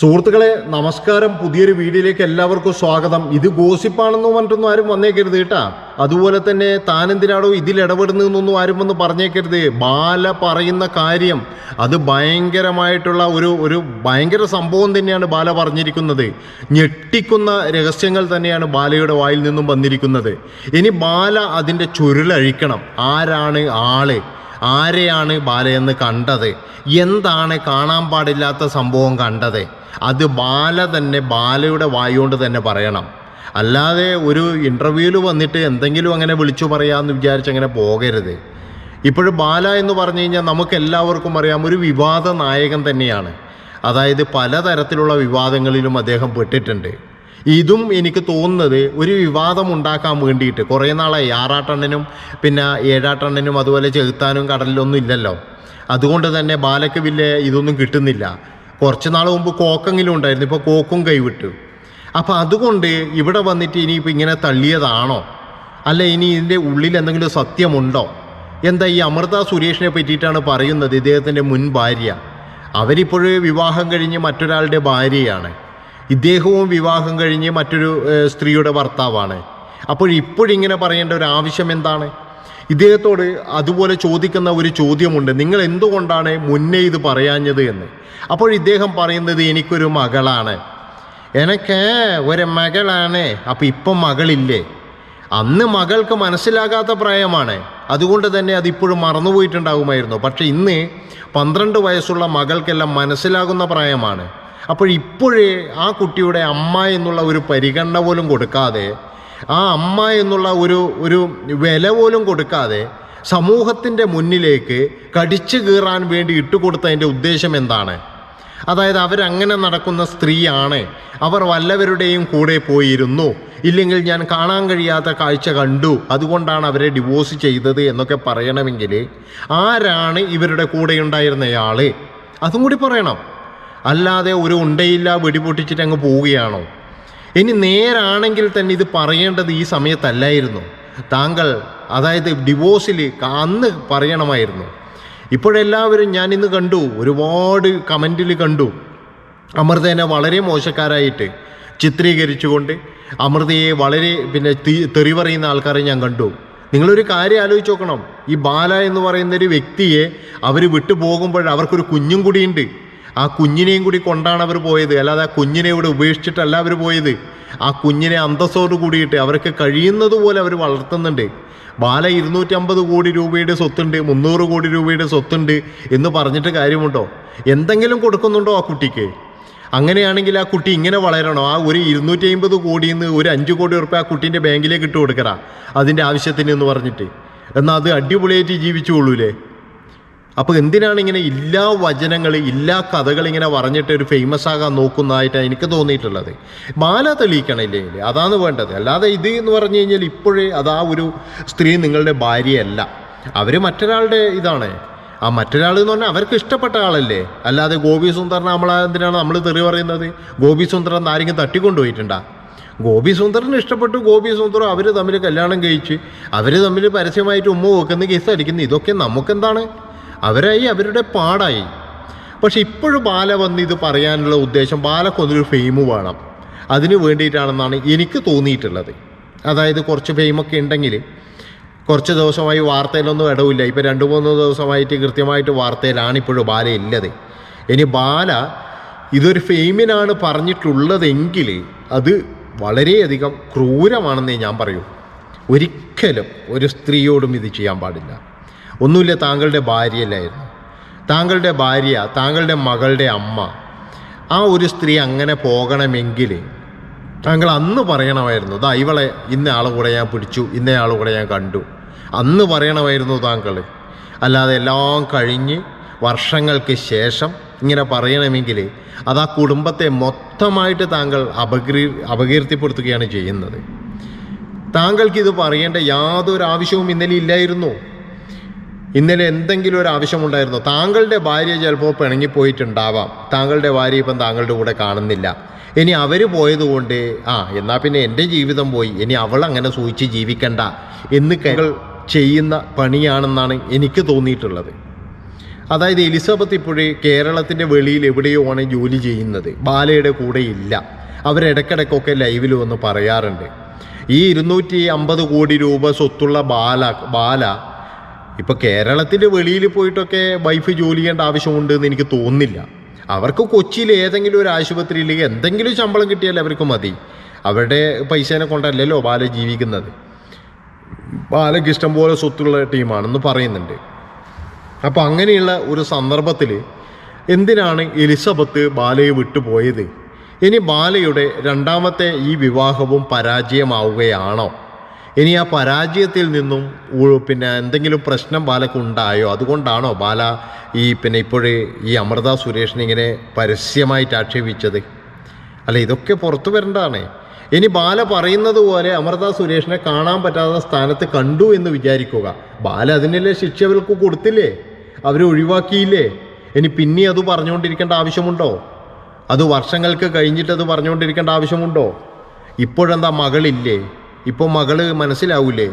സുഹൃത്തുക്കളെ നമസ്കാരം. പുതിയൊരു വീഡിയോയിലേക്ക് എല്ലാവർക്കും സ്വാഗതം. ഇത് ഗോസിപ്പാണെന്ന് പറഞ്ഞിട്ടൊന്നും ആരും വന്നേക്കരുത് കേട്ടാ. അതുപോലെ തന്നെ താൻ എന്തിനാണോ ഇതിൽ ഇടപെടുന്നതെന്നൊന്നും ആരും വന്ന് പറഞ്ഞേക്കരുത്. ബാല പറയുന്ന കാര്യം അത് ഭയങ്കരമായിട്ടുള്ള ഒരു ഒരു ഭയങ്കര സംഭവം തന്നെയാണ് ബാല പറഞ്ഞിരിക്കുന്നത്. ഞെട്ടിക്കുന്ന രഹസ്യങ്ങൾ തന്നെയാണ് ബാലയുടെ വായിൽ നിന്നും വന്നിരിക്കുന്നത്. ഇനി ബാല അതിന്റെ ചുരുളഴിക്കണം. ആരാണ് ആൾ? ആരെയാണ് ബാലയെന്ന് കണ്ടത്? എന്താണ് കാണാൻ പാടില്ലാത്ത സംഭവം കണ്ടത്? അത് ബാല തന്നെ ബാലയുടെ വായുകൊണ്ട് തന്നെ പറയണം. അല്ലാതെ ഒരു ഇന്റർവ്യൂവിൽ വന്നിട്ട് എന്തെങ്കിലും അങ്ങനെ വിളിച്ചു പറയാമെന്ന് വിചാരിച്ച് അങ്ങനെ പോകരുത്. ഇപ്പോഴും ബാല എന്ന് പറഞ്ഞു കഴിഞ്ഞാൽ നമുക്ക് എല്ലാവർക്കും അറിയാം ഒരു വിവാദ നായകൻ തന്നെയാണ്. അതായത് പലതരത്തിലുള്ള വിവാദങ്ങളിലും അദ്ദേഹം പെട്ടിട്ടുണ്ട്. ഇതും എനിക്ക് തോന്നുന്നത് ഒരു വിവാദം ഉണ്ടാക്കാൻ വേണ്ടിയിട്ട്. കുറേ നാളായി. ആറാട്ടണ്ണനും പിന്നെ ഏഴാട്ടണ്ണനും അതുപോലെ ചെകുത്താനും കടലിലൊന്നും ഇല്ലല്ലോ. അതുകൊണ്ട് തന്നെ ബാലയ്ക്ക് വലിയ ഇതൊന്നും കിട്ടുന്നില്ല. കുറച്ച് നാൾ മുമ്പ് കോക്കെങ്കിലും ഉണ്ടായിരുന്നു. ഇപ്പോൾ കോക്കും കൈവിട്ടു. അപ്പോൾ അതുകൊണ്ട് ഇവിടെ വന്നിട്ട് ഇനിയിപ്പോൾ ഇങ്ങനെ തള്ളിയതാണോ? അല്ല ഇനി ഇതിന്റെ ഉള്ളിൽ എന്തെങ്കിലും സത്യമുണ്ടോ? എന്താ ഈ അമൃത സുരേഷിനെ പറ്റിയിട്ടാണ് പറയുന്നത് ഇദ്ദേഹത്തിന്റെ മുൻ ഭാര്യ. അവരിപ്പോഴേ വിവാഹം കഴിഞ്ഞ് മറ്റൊരാളുടെ ഭാര്യയാണ്. ഇദ്ദേഹവും വിവാഹം കഴിഞ്ഞ് മറ്റൊരു സ്ത്രീയുടെ ഭർത്താവാണ്. അപ്പോൾ ഇപ്പോഴിങ്ങനെ പറയേണ്ട ഒരു ആവശ്യം എന്താണ്? ഇദ്ദേഹത്തോട് അതുപോലെ ചോദിക്കുന്ന ഒരു ചോദ്യമുണ്ട്. നിങ്ങൾ എന്തുകൊണ്ടാണ് മുന്നേ ഇത് പറയാഞ്ഞത് എന്ന്? അപ്പോൾ ഇദ്ദേഹം പറയുന്നത് എനിക്കൊരു മകളാണ്. എനിക്ക് ഒരു മകളാണ്. അപ്പം ഇപ്പം മകളില്ലേ? അന്ന് മകൾക്ക് മനസ്സിലാകാത്ത പ്രായമാണ്. അതുകൊണ്ട് തന്നെ അതിപ്പോഴും മറന്നുപോയിട്ടുണ്ടാകുമായിരുന്നു. പക്ഷേ ഇന്ന് പന്ത്രണ്ട് വയസ്സുള്ള മകൾക്കെല്ലാം മനസ്സിലാകുന്ന പ്രായമാണ്. അപ്പോൾ ഇപ്പോഴേ ആ കുട്ടിയുടെ അമ്മ എന്നുള്ള ഒരു പരിഗണന പോലും കൊടുക്കാതെ ആ അമ്മ എന്നുള്ള ഒരു ഒരു വില പോലും കൊടുക്കാതെ സമൂഹത്തിന്റെ മുന്നിലേക്ക് കടിച്ചു കീറാൻ വേണ്ടി ഇട്ടുകൊടുത്തതിന്റെ ഉദ്ദേശം എന്താണ്? അതായത് അവരങ്ങനെ നടക്കുന്ന സ്ത്രീയാണ് അവർ വല്ലവരുടെയും കൂടെ പോയിരുന്നു ഇല്ലെങ്കിൽ ഞാൻ കാണാൻ കഴിയാത്ത കാഴ്ച കണ്ടു അതുകൊണ്ടാണ് അവരെ ഡിവോഴ്സ് ചെയ്തത് എന്നൊക്കെ പറയണമെങ്കിൽ ആരാണ് ഇവരുടെ കൂടെ ഉണ്ടായിരുന്നയാൾ അതും കൂടി പറയണം. അല്ലാതെ ഒരു ഉണ്ടയില്ല വെടിപൊട്ടിച്ചിട്ട് അങ്ങ് പോവുകയാണോ? ഇനി നേരാണെങ്കിൽ തന്നെ ഇത് പറയേണ്ടത് ഈ സമയത്തല്ലായിരുന്നു. താങ്കൾ അതായത് ഡിവോഴ്സിൽ അന്ന് പറയണമായിരുന്നു. ഇപ്പോഴെല്ലാവരും ഞാൻ ഇന്ന് കണ്ടു ഒരുപാട് കമന്റിൽ കണ്ടു. അമൃതേനെ വളരെ മോശക്കാരായിട്ട് ചിത്രീകരിച്ചുകൊണ്ട് അമൃതയെ വളരെ പിന്നെ തെറി പറയുന്ന ആൾക്കാരെ ഞാൻ കണ്ടു. നിങ്ങളൊരു കാര്യം ആലോചിച്ച് നോക്കണം. ഈ ബാല എന്ന് പറയുന്ന ഒരു വ്യക്തിയെ അവർ വിട്ടുപോകുമ്പോൾ അവർക്കൊരു കുഞ്ഞും കൂടിയുണ്ട്. ആ കുഞ്ഞിനെയും കൂടി കൊണ്ടാണ് അവർ പോയത്. അല്ലാതെ ആ കുഞ്ഞിനെ ഇവിടെ ഉപേക്ഷിച്ചിട്ടല്ല അവർ പോയത്. ആ കുഞ്ഞിനെ അന്തസ്സോട് കൂടിയിട്ട് അവർക്ക് കഴിയുന്നത് പോലെ അവർ വളർത്തുന്നുണ്ട്. ബാല ഇരുന്നൂറ്റമ്പത് കോടി രൂപയുടെ സ്വത്തുണ്ട് മുന്നൂറ് കോടി രൂപയുടെ സ്വത്തുണ്ട് എന്ന് പറഞ്ഞിട്ട് കാര്യമുണ്ടോ? എന്തെങ്കിലും കൊടുക്കുന്നുണ്ടോ ആ കുട്ടിക്ക്? അങ്ങനെയാണെങ്കിൽ ആ കുട്ടി ഇങ്ങനെ വളരണോ. ആ ഒരു ഇരുന്നൂറ്റി അമ്പത് കോടിയിൽ നിന്ന് ഒരു അഞ്ച് കോടി ഉറപ്പ് ആ കുട്ടീന്റെ ബാങ്കിലേക്ക് ഇട്ട് കൊടുക്കറ അതിന്റെ ആവശ്യത്തിന് എന്ന് പറഞ്ഞിട്ട്. എന്നാൽ അത് അടിപൊളിയായിട്ട് ജീവിച്ചു ജീവിച്ചുകൊള്ളൂലേ? അപ്പോൾ എന്തിനാണ് ഇങ്ങനെ ഇല്ലാ വചനങ്ങൾ ഇല്ലാ കഥകൾ ഇങ്ങനെ പറഞ്ഞിട്ട് ഒരു ഫേമസ് ആകാൻ നോക്കുന്നതായിട്ടാണ് എനിക്ക് തോന്നിയിട്ടുള്ളത്. മാല തെളിയിക്കണില്ലെങ്കിൽ അതാണ് വേണ്ടത്. അല്ലാതെ ഇത് എന്ന് പറഞ്ഞു കഴിഞ്ഞാൽ ഇപ്പോഴേ അതാ ഒരു സ്ത്രീ നിങ്ങളുടെ ഭാര്യയല്ല. അവർ മറ്റൊരാളുടെ ഇതാണ്. ആ മറ്റൊരാൾ എന്ന് പറഞ്ഞാൽ അവർക്ക് ഇഷ്ടപ്പെട്ട ആളല്ലേ. അല്ലാതെ ഗോപി സുന്ദറിനെ നമ്മൾ എന്തിനാണ് നമ്മൾ തെറി പറയുന്നത്? ഗോപി സുന്ദരൻ ആരെങ്കിലും തട്ടിക്കൊണ്ടുപോയിട്ടുണ്ടാ? ഗോപി സുന്ദറിന് ഇഷ്ടപ്പെട്ടു ഗോപി സുന്ദറും അവർ തമ്മിൽ കല്യാണം കഴിച്ച് അവർ തമ്മിൽ പരസ്യമായിട്ട് ഉമ്മ വെക്കുന്ന കേസ് അടിക്കുന്നു ഇതൊക്കെ നമുക്കെന്താണ്? അവരായി അവരുടെ പാടായി. പക്ഷെ ഇപ്പോഴും ബാല വന്ന് ഇത് പറയാനുള്ള ഉദ്ദേശം ബാലക്കൊന്നൊരു ഫെയിം വേണം. അതിന് വേണ്ടിയിട്ടാണെന്നാണ് എനിക്ക് തോന്നിയിട്ടുള്ളത്. അതായത് കുറച്ച് ഫെയിമൊക്കെ ഉണ്ടെങ്കിൽ കുറച്ച് ദിവസമായി വാർത്തയിലൊന്നും ഇടവില്ല. ഇപ്പോൾ രണ്ട് മൂന്ന് ദിവസമായിട്ട് കൃത്യമായിട്ട് വാർത്തയിലാണ് ഇപ്പോഴും ബാല ഇല്ലത്. ഇനി ബാല ഇതൊരു ഫെയിമിനാണ് പറഞ്ഞിട്ടുള്ളതെങ്കിൽ അത് വളരെയധികം ക്രൂരമാണെന്നേ ഞാൻ പറയൂ. ഒരിക്കലും ഒരു സ്ത്രീയോടും ഇത് ചെയ്യാൻ പാടില്ല. ഒന്നുമില്ല താങ്കളുടെ ഭാര്യയല്ലായിരുന്നു. താങ്കളുടെ ഭാര്യ താങ്കളുടെ മകളുടെ അമ്മ ആ ഒരു സ്ത്രീ അങ്ങനെ പോകണമെങ്കിൽ താങ്കൾ അന്ന് പറയണമായിരുന്നു ദാ ഇവളെ ഇന്ന ആളെ കൂടെ ഞാൻ പിടിച്ചു ഇന്ന ആളെ കൂടെ ഞാൻ കണ്ടു. അന്ന് പറയണമായിരുന്നു താങ്കൾ അല്ലാതെ എല്ലാം കഴിഞ്ഞ് വർഷങ്ങൾക്ക് ശേഷം ഇങ്ങനെ പറയണമെങ്കിൽ അത് ആ കുടുംബത്തെ മൊത്തമായിട്ട് താങ്കൾ അപകീ അപകീർത്തിപ്പെടുത്തുകയാണ് ചെയ്യുന്നത്. താങ്കൾക്ക് ഇത് പറയേണ്ട യാതൊരു ആവശ്യവും ഇന്നലെ ഇല്ലായിരുന്നു. ഇന്നലെ എന്തെങ്കിലും ഒരു ആവശ്യമുണ്ടായിരുന്നോ? താങ്കളുടെ ഭാര്യ ചിലപ്പോൾ പിണങ്ങിപ്പോയിട്ടുണ്ടാവാം. താങ്കളുടെ ഭാര്യ ഇപ്പം താങ്കളുടെ കൂടെ കാണുന്നില്ല. ഇനി അവർ പോയതുകൊണ്ട് ആ എന്നാൽ പിന്നെ എന്റെ ജീവിതം പോയി. ഇനി അവൾ അങ്ങനെ സൂചിച്ച് ജീവിക്കണ്ട. എന്ന് കൈകൾ ചെയ്യുന്ന പണിയാണെന്നാണ് എനിക്ക് തോന്നിയിട്ടുള്ളത്. അതായത് എലിസബത്ത് ഇപ്പോഴേ കേരളത്തിന്റെ വെളിയിൽ എവിടെയോ ആണ് ജോലി ചെയ്യുന്നത്. ബാലയുടെ കൂടെ ഇല്ല. അവരിടയ്ക്കിടയ്ക്കൊക്കെ ലൈവിൽ വന്ന് പറയാറുണ്ട്. ഈ ഇരുന്നൂറ്റി അമ്പത് കോടി രൂപ സ്വത്തുള്ള ബാല ബാല ഇപ്പോൾ കേരളത്തിന്റെ വെളിയിൽ പോയിട്ടൊക്കെ വൈഫ് ജോലി ചെയ്യേണ്ട ആവശ്യമുണ്ട് എന്ന് എനിക്ക് തോന്നുന്നില്ല. അവർക്ക് കൊച്ചിയിൽ ഏതെങ്കിലും ഒരു ആശുപത്രിയിൽ എന്തെങ്കിലും ശമ്പളം കിട്ടിയാൽ അവർക്ക് മതി. അവരുടെ പൈസേനെ കൊണ്ടല്ലല്ലോ ബാല ജീവിക്കുന്നത്. ബാലയ്ക്ക് ഇഷ്ടം പോലെ സ്വത്തുള്ള ടീമാണെന്ന് പറയുന്നുണ്ട്. അപ്പോൾ അങ്ങനെയുള്ള ഒരു സന്ദർഭത്തിൽ എന്തിനാണ് എലിസബത്ത് ബാലയെ വിട്ടുപോയത്? ഇനി ബാലയുടെ രണ്ടാമത്തെ ഈ വിവാഹവും പരാജയമാവുകയാണോ? ഇനി ആ പരാജയത്തിൽ നിന്നും പിന്നെ എന്തെങ്കിലും പ്രശ്നം ബാലക്ക് ഉണ്ടായോ? അതുകൊണ്ടാണോ ബാല ഈ പിന്നെ ഇപ്പോഴേ ഈ അമൃത സുരേഷിനെ ഇങ്ങനെ പരസ്യമായിട്ട് ആക്ഷേപിച്ചത്? അല്ല ഇതൊക്കെ പുറത്തു വരേണ്ടതാണ്. ഇനി ബാല പറയുന്നത് പോലെ അമൃത സുരേഷിനെ കാണാൻ പറ്റാത്ത സ്ഥാനത്ത് കണ്ടു എന്ന് വിചാരിക്കുക. ബാല അതിനല്ലേ ശിക്ഷ അവർക്ക് കൊടുത്തില്ലേ? അവരെ ഒഴിവാക്കിയില്ലേ? ഇനി പിന്നെ അത് പറഞ്ഞുകൊണ്ടിരിക്കേണ്ട ആവശ്യമുണ്ടോ? അത് വർഷങ്ങൾക്ക് കഴിഞ്ഞിട്ട് അത് പറഞ്ഞുകൊണ്ടിരിക്കേണ്ട ആവശ്യമുണ്ടോ? ഇപ്പോഴെന്താ മകളില്ലേ? ഇപ്പോൾ മകൾ മനസ്സിലാവൂലേ?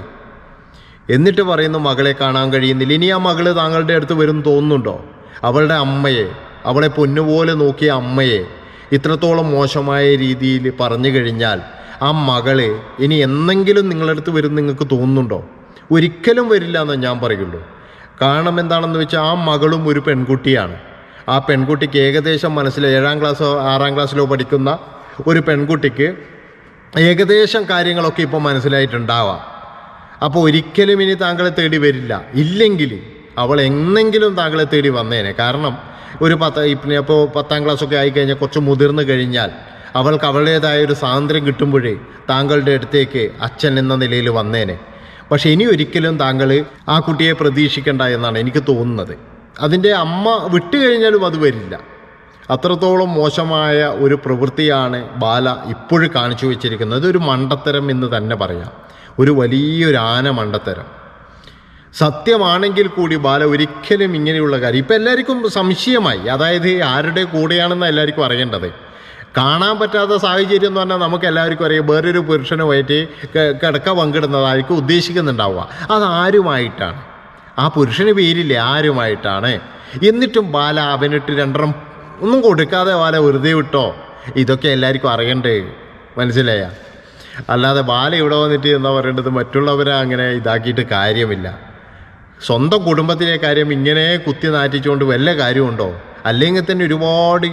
എന്നിട്ട് പറയുന്നു മകളെ കാണാൻ കഴിയുന്നില്ല. ഇനി ആ മകൾ താങ്കളുടെ അടുത്ത് വരും തോന്നുന്നുണ്ടോ? അവളുടെ അമ്മയെ അവളെ പൊന്നുപോലെ നോക്കിയ അമ്മയെ ഇത്രത്തോളം മോശമായ രീതിയിൽ പറഞ്ഞു കഴിഞ്ഞാൽ ആ മകൾ ഇനി എന്നെങ്കിലും നിങ്ങളുടെ അടുത്ത് വരും നിങ്ങൾക്ക് തോന്നുന്നുണ്ടോ? ഒരിക്കലും വരില്ല എന്ന് ഞാൻ പറയുള്ളൂ. കാരണം എന്താണെന്ന് വെച്ചാൽ ആ മകളും ഒരു പെൺകുട്ടിയാണ്. ആ പെൺകുട്ടിക്ക് ഏകദേശം മനസ്സിൽ ഏഴാം ക്ലാസ്സോ ആറാം ക്ലാസ്സിലോ പഠിക്കുന്ന ഒരു പെൺകുട്ടിക്ക് ഏകദേശം കാര്യങ്ങളൊക്കെ ഇപ്പോൾ മനസ്സിലായിട്ടുണ്ടാവാം. അപ്പോൾ ഒരിക്കലും ഇനി താങ്കളെ തേടി വരില്ല. ഇല്ലെങ്കിൽ അവൾ എന്നെങ്കിലും താങ്കളെ തേടി വന്നേനെ. കാരണം ഒരു പത്ത് പിന്നെ അപ്പോൾ പത്താം ക്ലാസ്സൊക്കെ ആയിക്കഴിഞ്ഞാൽ കുറച്ച് മുതിർന്നു കഴിഞ്ഞാൽ അവൾക്ക് അവളുടേതായ ഒരു സ്വാതന്ത്ര്യം കിട്ടുമ്പോഴേ താങ്കളുടെ അടുത്തേക്ക് അച്ഛൻ എന്ന നിലയിൽ വന്നേനെ. പക്ഷെ ഇനി ഒരിക്കലും താങ്കൾ ആ കുട്ടിയെ പ്രതീക്ഷിക്കേണ്ട എന്നാണ് എനിക്ക് തോന്നുന്നത്. അതിന്റെ അമ്മ വിട്ടുകഴിഞ്ഞാലും അത് വരില്ല. അത്രത്തോളം മോശമായ ഒരു പ്രവൃത്തിയാണ് ബാല ഇപ്പോഴും കാണിച്ചു വെച്ചിരിക്കുന്നത്. ഒരു മണ്ടത്തരം എന്ന് തന്നെ പറയാം. ഒരു വലിയൊരു ആന മണ്ടത്തരം. സത്യമാണെങ്കിൽ കൂടി ബാല ഒരിക്കലും ഇങ്ങനെയുള്ള കാര്യം ഇപ്പം എല്ലാവർക്കും സംശയമായി. അതായത് ആരുടെ കൂടെയാണെന്ന് എല്ലാവർക്കും അറിയേണ്ടത്. കാണാൻ പറ്റാത്ത സാഹചര്യം എന്ന് പറഞ്ഞാൽ നമുക്ക് എല്ലാവർക്കും അറിയാം. വേറൊരു പുരുഷനുമായിട്ട് കിടക്ക പങ്കിടുന്നതായിരിക്കും ഉദ്ദേശിക്കുന്നുണ്ടാവുക. അതാരുമായിട്ടാണ് ആ പുരുഷന് പേരില്ലേ ആരുമായിട്ടാണ്? എന്നിട്ടും ബാല അവനിട്ട് രണ്ടെണ്ണം ഒന്നും കൊടുക്കാതെ വാല വെറുതെ വിട്ടോ? ഇതൊക്കെ എല്ലാവർക്കും അറിയണ്ടേ? മനസ്സിലായ? അല്ലാതെ ബാല ഇവിടെ വന്നിട്ട് എന്താ പറയേണ്ടത്? മറ്റുള്ളവരെ അങ്ങനെ ഇതാക്കിയിട്ട് കാര്യമില്ല. സ്വന്തം കുടുംബത്തിലെ കാര്യം ഇങ്ങനെ കുത്തി നാറ്റിച്ചുകൊണ്ട് വല്ല കാര്യമുണ്ടോ? അല്ലെങ്കിൽ തന്നെ ഒരുപാട്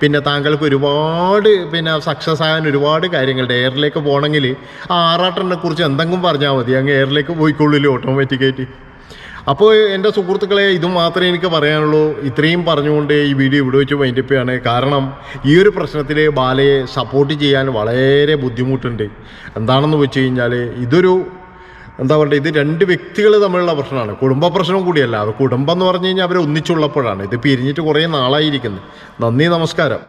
പിന്നെ താങ്കൾക്ക് ഒരുപാട് പിന്നെ സക്സസ് ആകാൻ ഒരുപാട് കാര്യങ്ങളുണ്ട്. എയറിലേക്ക് പോകണമെങ്കിൽ ആ ആറാട്ടനെ കുറിച്ച് എന്തെങ്കിലും പറഞ്ഞാൽ മതി. അങ്ങ് എയറിലേക്ക് പോയിക്കൊള്ളില്ലേ ഓട്ടോമാറ്റിക്കായിട്ട് അപ്പോൾ എന്റെ സുഹൃത്തുക്കളെ ഇത് മാത്രമേ എനിക്ക് പറയാനുള്ളൂ. ഇത്രയും പറഞ്ഞുകൊണ്ട് ഈ വീഡിയോ ഇവിടെ വെച്ച് വൈൻഡപ്പ് കാരണം ഈ ഒരു പ്രശ്നത്തിൽ ബാലയെ സപ്പോർട്ട് ചെയ്യാൻ വളരെ ബുദ്ധിമുട്ടുണ്ട്. എന്താണെന്ന് വെച്ച് കഴിഞ്ഞാൽ ഇതൊരു എന്താ പറയുക ഇത് രണ്ട് വ്യക്തികൾ തമ്മിലുള്ള പ്രശ്നമാണ്. കുടുംബ പ്രശ്നം കൂടിയല്ല. കുടുംബം എന്ന് പറഞ്ഞു കഴിഞ്ഞാൽ അവർ ഒന്നിച്ചുള്ളപ്പോഴാണ്. ഇത് പിരിഞ്ഞിട്ട് കുറേ നാളായിരിക്കുന്നത് നന്ദി നമസ്കാരം.